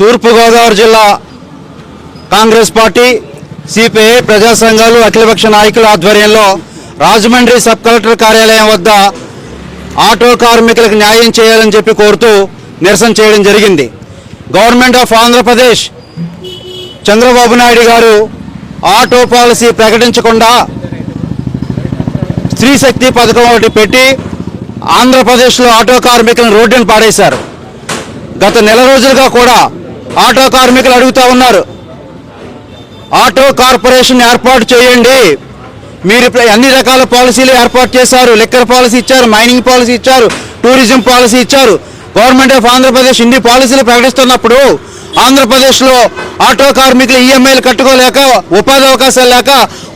తూర్పుగోదావరి జిల్లా Congress party CPI ప్రజా సంఘాలు అఖిలపక్ష నాయకుల ఆధ్వర్యంలో రాజమండ్రి సబ్ కలెక్టర్ కార్యాలయం వద్ద ఆటో కార్మికులకు న్యాయం చేయాలని చెప్పి కోరుతూ నిరసన చేయడం జరిగింది. Government of Andhra Pradesh Chandrababu Naidu garu auto policy ప్రకటించకుండా స్త్రీ శక్తి పథకం ఒకటి పెట్టి ఆంధ్రప్రదేశ్లో ఆటో కార్మికులను రోడ్డును పాడేశారు గత నెల రోజులుగా కూడా ఆటో కార్మికులు అడుగుతా ఉన్నారు. ఆటో కార్పొరేషన్ ఏర్పాటు చేయండి. మీరు ఇప్పుడు అన్ని రకాల పాలసీలు ఏర్పాటు చేశారు. లిక్కర్ పాలసీ ఇచ్చారు మైనింగ్ పాలసీ ఇచ్చారు టూరిజం పాలసీ ఇచ్చారు. గవర్నమెంట్ ఆఫ్ ఆంధ్రప్రదేశ్ ఇన్ని పాలసీలు ప్రకటిస్తున్నప్పుడు ఆంధ్రప్రదేశ్లో ఆటో కార్మికులు ఈఎంఐలు కట్టుకోలేక ఉపాధి అవకాశాలు లేక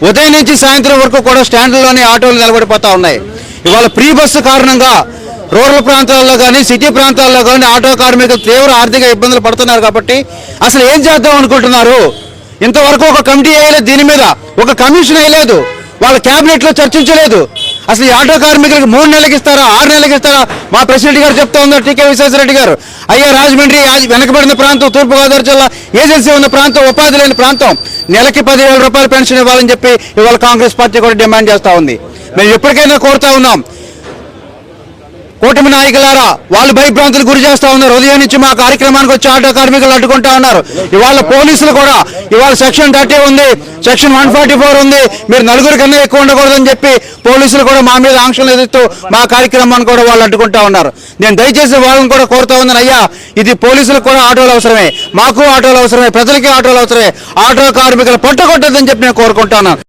ఉదయం నుంచి సాయంత్రం వరకు కూడా స్టాండ్లోనే ఆటోలు నిలబడిపోతా ఉన్నాయి. ఇవాళ ప్రీ బస్సు కారణంగా రూరల్ ప్రాంతాల్లో కానీ సిటీ ప్రాంతాల్లో కానీ ఆటో కార్మికులు తీవ్ర ఆర్థిక ఇబ్బందులు పడుతున్నారు కాబట్టి అసలు ఏం చేద్దాం అనుకుంటున్నారు? ఇంతవరకు ఒక కమిటీ వేయలేదు దీని మీద ఒక కమిషన్ వేయలేదు వాళ్ళ క్యాబినెట్లో చర్చించలేదు. అసలు ఈ ఆటో కార్మికులకు మూడు నెలలకు ఇస్తారా ఆరు నెలలకు ఇస్తారా? మా ప్రెసిడెంట్ గారు చెప్తా ఉన్నారు టీకే విశ్వేశ్వరరెడ్డి గారు. అయ్యా రాజమండ్రి వెనకబడిన ప్రాంతం తూర్పుగోదావరి జిల్లా ఏజెన్సీ ఉన్న ప్రాంతం ఉపాధి లేని ప్రాంతం. నెలకి పదివేల రూపాయలు పెన్షన్ ఇవ్వాలని చెప్పి ఇవాళ కాంగ్రెస్ పార్టీ కూడా డిమాండ్ చేస్తా ఉంది. మేము ఎప్పటికైనా కోరుతా ఉన్నాం కూటమి నాయకులారా వాళ్ళు భయభ్రాంతులు గురి చేస్తా ఉన్నారు. ఉదయం నుంచి మా కార్యక్రమానికి వచ్చి ఆటో కార్మికులు అడ్డుకుంటా ఉన్నారు. ఇవాళ పోలీసులు కూడా ఇవాళ సెక్షన్ థర్టీ ఉంది సెక్షన్ వన్ ఫార్టీ ఫోర్ ఉంది మీరు నలుగురు కన్నా ఎక్కువ ఉండకూడదని చెప్పి పోలీసులు కూడా మా మీద ఆంక్షలు ఎదుగుతూ మా కార్యక్రమాన్ని కూడా వాళ్ళు అడ్డుకుంటా ఉన్నారు. నేను దయచేసి వాళ్ళని కూడా కోరుతా ఉన్నాను అయ్యా ఇది పోలీసులకు కూడా ఆటోలు అవసరమే మాకు ఆటోలు అవసరమే ప్రజలకి ఆటోలు అవసరమే ఆటో కార్మికులు పట్టుకొట్టద్దని చెప్పి నేను కోరుకుంటాను